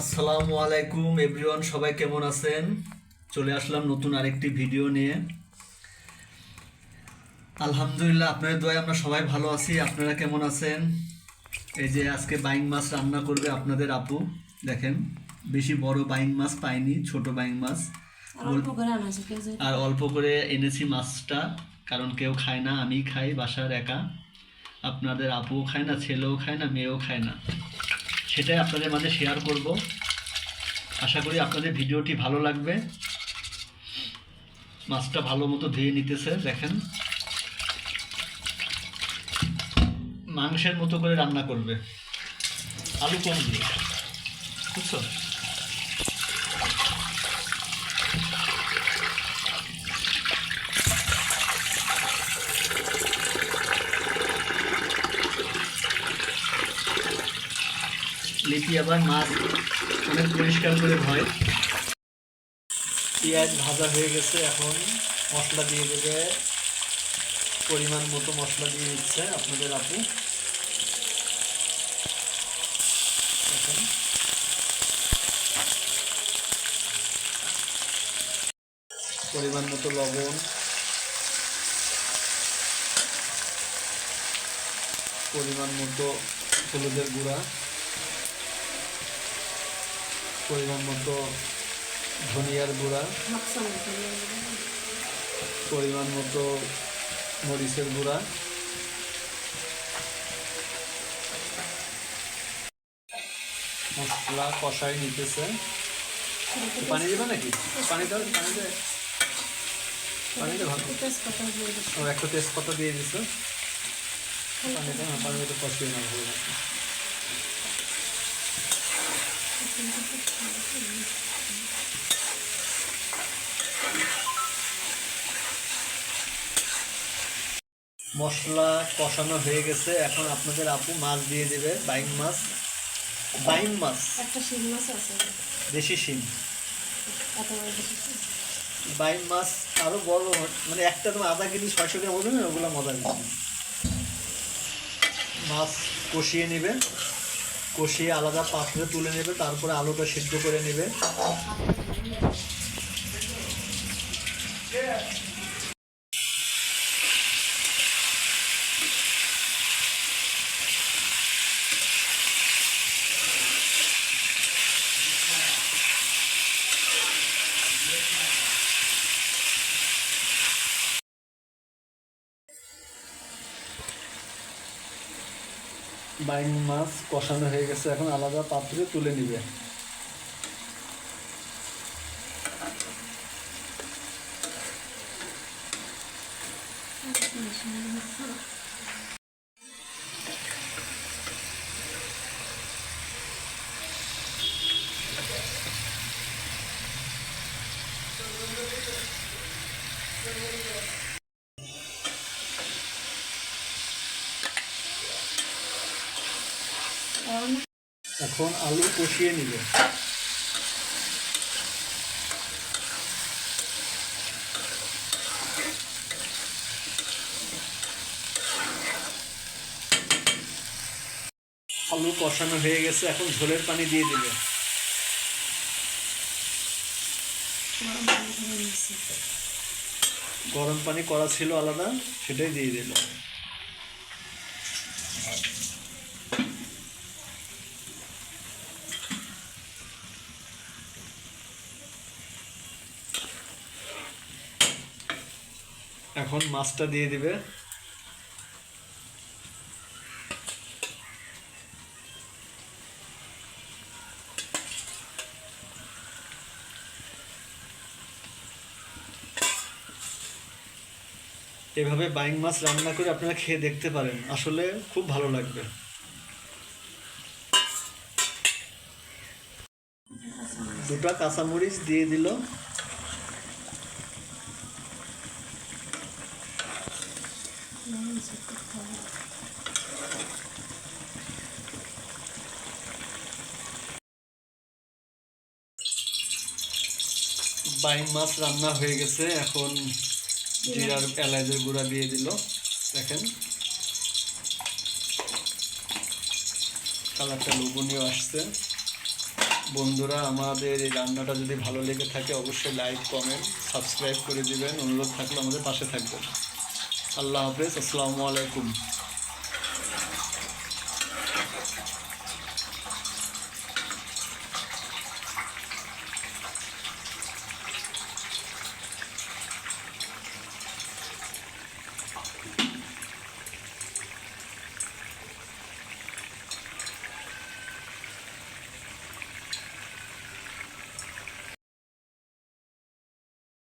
আসসালামু আলাইকুম এভরিওয়ান সবাই কেমন আছেন? চলে আসলাম নতুন আরেকটি ভিডিও নিয়ে। আলহামদুলিল্লাহ আপনাদের দোয়ায় আমরা সবাই ভালো আছি। আপনারা কেমন আছেন? এই যে আজকে বাইং মাছ রান্না করবে আপনাদের আপু দেখেন বেশি বড় বাইং মাছ পাইনি ছোট বাইং মাছ। আর অল্প করে আনা আছে আর অল্প করে এনেছি মাছটা কারণ কেউ খায় না আমি খাই বাসার একা। আপনাদের আপুও খায় না ছেলেও খায় না মেয়েও খায় না। সেটাই আপনাদের মাঝে শেয়ার করব। আশা করি আপনাদের ভিডিওটি ভালো লাগবে। মাছটা ভালো মতো ধুয়ে নিতেছে, দেখেন। মাংসের মতো করে রান্না করবে। আলু কম দিয়ে? বুঝছ? লিপি আবার মাছ অনেক পরিষ্কার করে ধয়। পেঁয়াজ ভাজা হয়ে গেছে, এখন মশলা দিয়ে দেবে। পরিমাণ মতো মশলা দিয়ে দিচ্ছে আপনাদের আপু পরিমাণ মতো লবণ। পরিমাণ মতো হলুদের গুঁড়া। পরিমাণ মতো ধনিয়ার গুঁড়া, পরিমাণ মতো মরিচের গুঁড়া। মশলা কষাই নিতেছে। পানি দেবে নাকি? পানি দাও, পানি দে পানিতে ভালো। দিয়ে একটা তেজপাতা দিয়ে দিছো। পানি দাও হ্যাঁ পানি কষিয়ে না ভালো মতো। মশলা কষানো হয়ে গেছে। এখন আপনাদের আপু মাছ দিয়ে দেবে বাইং মাছ। বাইং মাছ? একটা শিং মাছ আছে। দেশি শিম। বাইং মাছ আরও বড় মানে একটা তোমার আধা কেজি ছয়শো গ্রাম ওজন ওগুলো মজা মাছ কষিয়ে নেবে। কষিয়ে আলাদা পাত্রে তুলে নেবে তারপরে আলুটা সিদ্ধ করে নেবে। বাইং মাছ কষানো হয়ে গেছে এখন আলাদা পাত্রে তুলে নিবে। এখন এখন আলু কষিয়ে নিবে আলু কষানো হয়ে গেছে, এখন ঝোলের পানি দিয়ে দিবে গরম পানি করা ছিল আলাদা, সেটাই দিয়ে দিল। এখন মাছটা দিয়ে দিবে। এভাবে বাইং মাছ রান্না করে আপনারা খেয়ে দেখতে পারেন। আসলে খুব ভালো লাগবে। দুটা কাঁচামরিচ দিয়ে দিল লবণ চেক করতে হবে বাইং মাছ রান্না হয়ে গেছে। এখন জিরার এলাইচের গুঁড়া দিয়ে দিল। দেখেন। কালারটা লোভনীয় আসছে। বন্ধুরা, আমাদের এই রান্নাটা যদি ভালো লেগে থাকে, অবশ্যই লাইক, কমেন্ট, সাবস্ক্রাইব করে দিবেন। অনুরোধ থাকলে আমাদের পাশে থাকবেন। আল্লাহ হাফেজ। আসসালামু আলাইকুম।